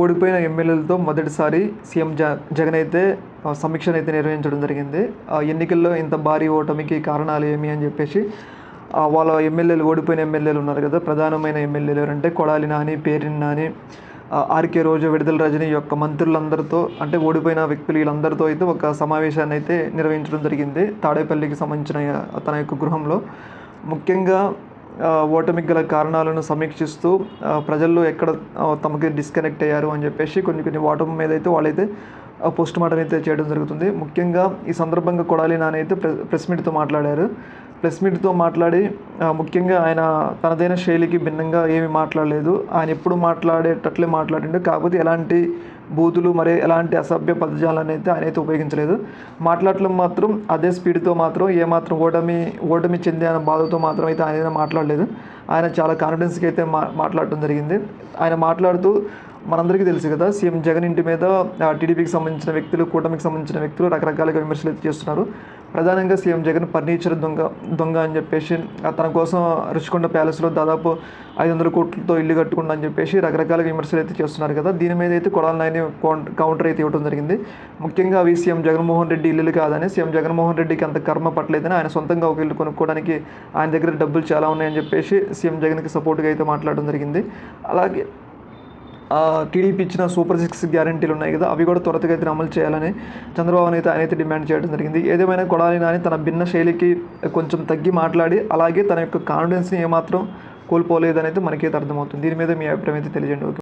ఓడిపోయిన ఎమ్మెల్యేలతో మొదటిసారి సీఎం జ జగన్ అయితే సమీక్షను అయితే నిర్వహించడం జరిగింది. ఆ ఎన్నికల్లో ఇంత భారీ ఓటమికి కారణాలు ఏమి అని చెప్పేసి వాళ్ళ ఎమ్మెల్యేలు ఓడిపోయిన ఎమ్మెల్యేలు ఉన్నారు కదా ప్రధానమైన ఎమ్మెల్యేలు ఎవరంటే కొడాలి నాని పేరిని నాని ఆర్కే రోజు విడుదల రజని యొక్క మంత్రులందరితో అంటే ఓడిపోయిన వ్యక్తులు వీళ్ళందరితో అయితే ఒక సమావేశాన్ని అయితే నిర్వహించడం జరిగింది. తాడేపల్లికి సంబంధించిన తన యొక్క గృహంలో. ముఖ్యంగా ఓటమికి గల కారణాలను సమీక్షిస్తూ ప్రజల్లో ఎక్కడ తమకి డిస్కనెక్ట్ అయ్యారు అని చెప్పేసి కొన్ని కొన్ని ఓటమి మీద అయితే వాళ్ళైతే పోస్ట్ మార్టం అయితే చేయడం జరుగుతుంది. ముఖ్యంగా ఈ సందర్భంగా కొడాలి నాని అయితే ప్రెస్ మీట్తో మాట్లాడారు. ప్రెస్ మీట్తో మాట్లాడి ముఖ్యంగా ఆయన తనదైన శైలికి భిన్నంగా ఏమీ మాట్లాడలేదు. ఆయన ఎప్పుడు మాట్లాడేటట్లే మాట్లాడిండు. కాకపోతే ఎలాంటి బూతులు మరి ఎలాంటి అసభ్య పదజాలను అయితే ఆయన అయితే ఉపయోగించలేదు. మాట్లాడటం మాత్రం అదే స్పీడ్తో మాత్రం ఏమాత్రం ఓటమి ఓటమి చెందిన బాధతో మాత్రం అయితే ఆయన మాట్లాడలేదు. ఆయన చాలా కాన్ఫిడెన్స్కి అయితే మా మాట్లాడటం జరిగింది. ఆయన మాట్లాడుతూ మనందరికీ తెలుసు కదా సీఎం జగన్ ఇంటి మీద ఆ, టీడీపీకి సంబంధించిన వ్యక్తులు కూటమికి సంబంధించిన వ్యక్తులు రకరకాలుగా విమర్శలు అయితే చేస్తున్నారు. ప్రధానంగా సీఎం జగన్ ఫర్నిచర్ దొంగ దొంగ అని చెప్పేసి తన కోసం రుచికొండ ప్యాలెస్లో దాదాపు ఐదు వందల కోట్లతో ఇల్లు కట్టుకుండా అని చెప్పేసి రకరకాల విమర్శలు అయితే చేస్తున్నారు కదా. దీని మీద అయితే కొడాల నాయని కౌంటర్ అయితే ఇవ్వడం జరిగింది. ముఖ్యంగా అవి సీఎం జగన్మోహన్ రెడ్డి ఇల్లులు కాదని సీఎం జగన్మోహన్ రెడ్డికి అంత కర్మ పట్టలేదని ఆయన సొంతంగా ఒక ఇల్లు కొనుక్కోవడానికి ఆయన దగ్గర డబ్బులు చాలా ఉన్నాయని చెప్పేసి సీఎం జగన్కి సపోర్ట్గా అయితే మాట్లాడడం జరిగింది. అలాగే టీడీపీ ఇచ్చిన సూపర్ సిక్స్ గ్యారంటీలు ఉన్నాయి కదా అవి కూడా త్వరగా అయితే అమలు చేయాలని చంద్రబాబు అయితే ఆయన అయితే డిమాండ్ చేయడం జరిగింది. ఏదేమైనా కొడాలి నాని తన భిన్న శైలికి కొంచెం తగ్గి మాట్లాడి అలాగే తన యొక్క కాన్ఫిడెన్స్ని ఏమాత్రం కోల్పోలేదని మనకైతే అర్థమవుతుంది. దీని మీద మీ అభిప్రాయం అయితే తెలియజేయండి. ఓకే